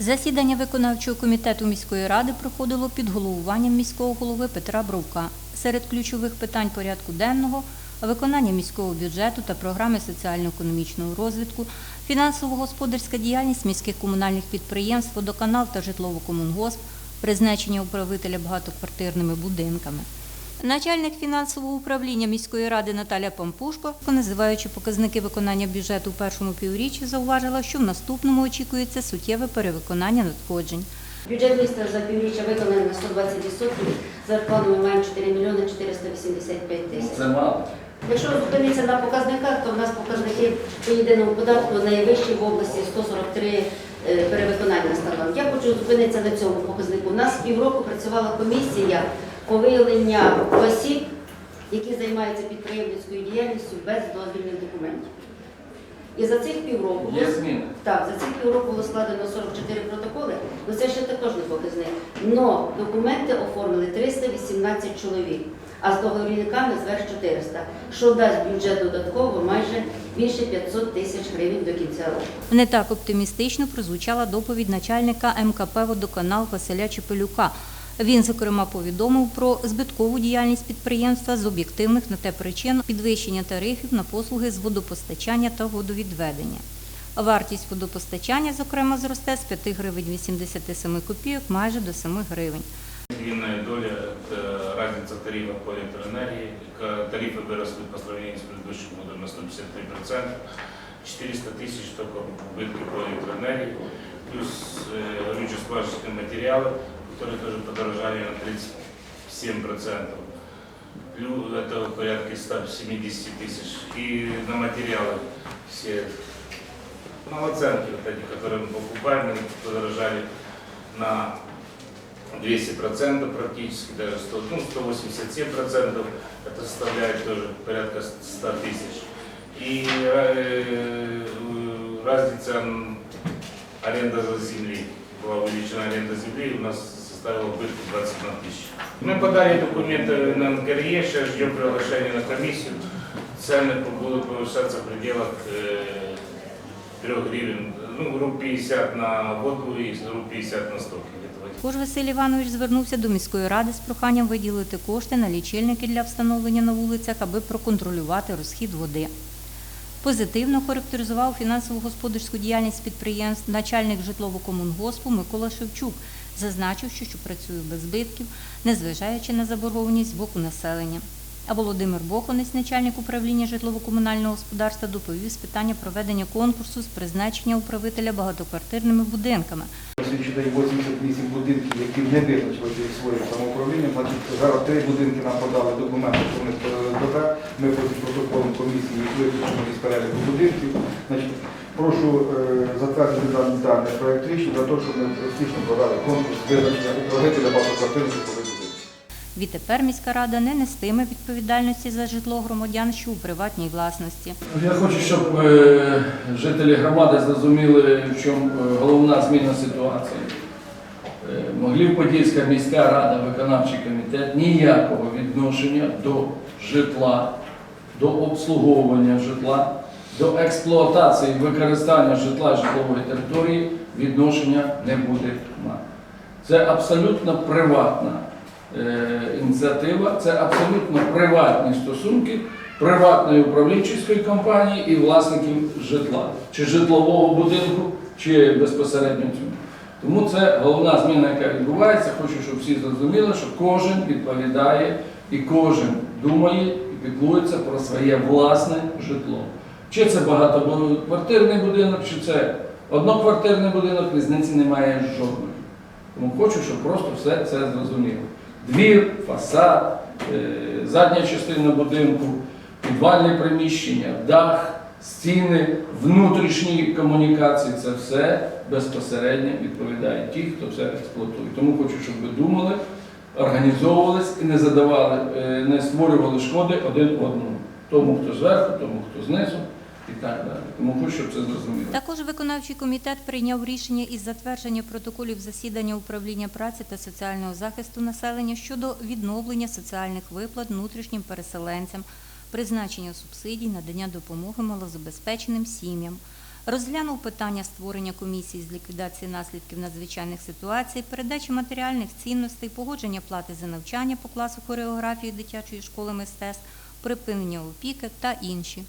Засідання виконавчого комітету міської ради проходило під головуванням міського голови Петра Бровка. Серед ключових питань порядку денного виконання міського бюджету та програми соціально-економічного розвитку, фінансово-господарська діяльність міських комунальних підприємств, водоканал та житлово-комунгосп, призначення управителя багатоквартирними будинками. Начальник фінансового управління міської ради Наталя Пампушко, називаючи показники виконання бюджету у першому півріччі, зауважила, що в наступному очікується суттєве перевиконання надходжень. Бюджет міста за півріччя виконаний на 120%. Зарплату ми маємо 4 мільйони 485 тисяч. Це мало. Якщо зупинитися на показниках, то в нас показники по єдиному податку найвищі в області 143 е, перевиконання становить. Я хочу зупинитися на цьому показнику. У нас півроку працювала комісія по осіб, які займаються підприємницькою діяльністю без дозвільних документів. І за цих півроку Є зміни. так, за цих півроку було складено 44 протоколи, але це ще також не показник. Но документи оформили 318 чоловік, а з договірниками зверх 400, що дасть бюджет додатково майже більше 500 тисяч гривень до кінця року. Не так оптимістично прозвучала доповідь начальника МКП «Водоканал» Василя Чепелюка. Він, зокрема, повідомив про збиткову діяльність підприємства з об'єктивних на те причин підвищення тарифів на послуги з водопостачання та водовідведення. Вартість водопостачання, зокрема, зросте з 5 гривень 87 копійок майже до 7 гривень. Длинная доля – это разница тарифов по электроэнергии. К- Тарифы выросли по сравнению с предыдущим годом на 153%. 400 тысяч только убытки по электроэнергии. Плюс э, горюче-скважинные материалы, Которые тоже подорожали на 37%. Плюс это порядка 170 тысяч. И на материалы все новоценки, вот эти, которые мы покупаем, они подорожали на 200% практически, даже 100, ну, 187%, это составляет тоже порядка 100 тысяч. И э, разница м, аренда за земли, была увеличена аренда земли, у нас составила убытку 21 тысяч. Мы подали документы на НКРЕ, сейчас ждем приглашения на комиссию. Цены будут повышаться в пределах э, 3 гривен, ну, групп 50 на воду и групп 50 на сток. где-то Також Василь Іванович звернувся до міської ради з проханням виділити кошти на лічильники для встановлення на вулицях, аби проконтролювати розхід води. Позитивно характеризував фінансово-господарську діяльність підприємств начальник житлово-комунгоспу Микола Шевчук, зазначивши, що працює без збитків, незважаючи на заборгованість з боку населення. А Володимир Бохонець, начальник управління житлово-комунального господарства, доповів з питання проведення конкурсу з призначення управителя багатоквартирними будинками. День 88 будинків, які не визначили своїм самоуправлінням. Значить, зараз три будинки нам подали документи, що ми ДБ. Ми потім протоколом комісії виключимо із переліку будинків. Значить, прошу е, затвердити даний даний проект рішення за те, щоб ми успішно провели конкурс визначення управителя багатоквартирних житлових будинків. Відтепер міська рада не нестиме відповідальності за житло громадян, що у приватній власності. Я хочу, щоб е, жителі громади зрозуміли, в чому е, головна зміна ситуації. Моглів-Подільська міська рада, виконавчий комітет ніякого відношення до житла, до обслуговування житла, до експлуатації використання житла житлової території відношення не буде мати. Це абсолютно приватна е, ініціатива, це абсолютно приватні стосунки приватної управлінчої компанії і власників житла, чи житлового будинку, чи безпосередньо цього. Тому це головна зміна, яка відбувається. Хочу, щоб всі зрозуміли, що кожен відповідає і кожен думає і піклується про своє власне житло. Чи це багатоквартирний будинок, чи це одноквартирний будинок, різниці немає жодної. Тому хочу, щоб просто все це зрозуміло. Двір, фасад, е, задня частина будинку, підвальне приміщення, дах, стіни, внутрішні комунікації це все безпосередньо відповідає ті, хто це експлуатує. Тому хочу, щоб ви думали, організовувались і не задавали, е, не створювали шкоди один одному. Тому, хто зверху, тому, хто знизу і так далі. Тому хочу, щоб це зрозуміло. Також виконавчий комітет прийняв рішення із затвердження протоколів засідання управління праці та соціального захисту населення щодо відновлення соціальних виплат внутрішнім переселенцям, призначення субсидій, надання допомоги малозабезпеченим сім'ям. Розглянув питання створення комісії з ліквідації наслідків надзвичайних ситуацій, передачі матеріальних цінностей, погодження плати за навчання по класу хореографії дитячої школи мистецтв, припинення опіки та інші.